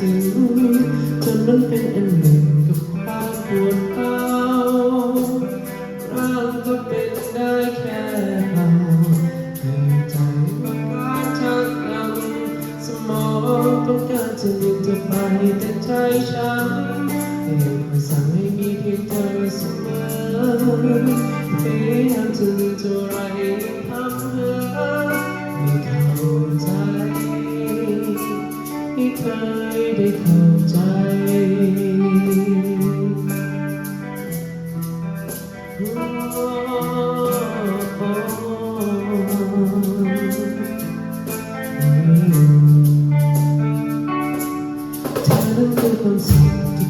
จนมันเป็นอันหนึ่งกับความปวดร้าวร่างก็เป็นได้แค่เบาแค่ใจก็ขาชักกำสมองต้องการจะลุดจะไปแต่ใจฉันเองมาสั่งให้มีเพียงเธอเสมอพยายามจะลืมเท่าไรทำเธอไม่เข้าใจ ไม่เคยได้เข้าใจ เธอนั้นคือความสุขที่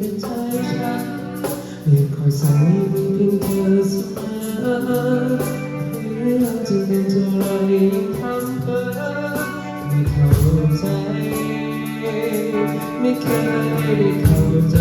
เป็นใจฉันยังคอยสั่งให้เพียงเธอเสมอหรือเราจะเป็นเท่าไรยิ่งทำเพ้อไม่เข้าใจ ไม่เคยได้เข้าใจ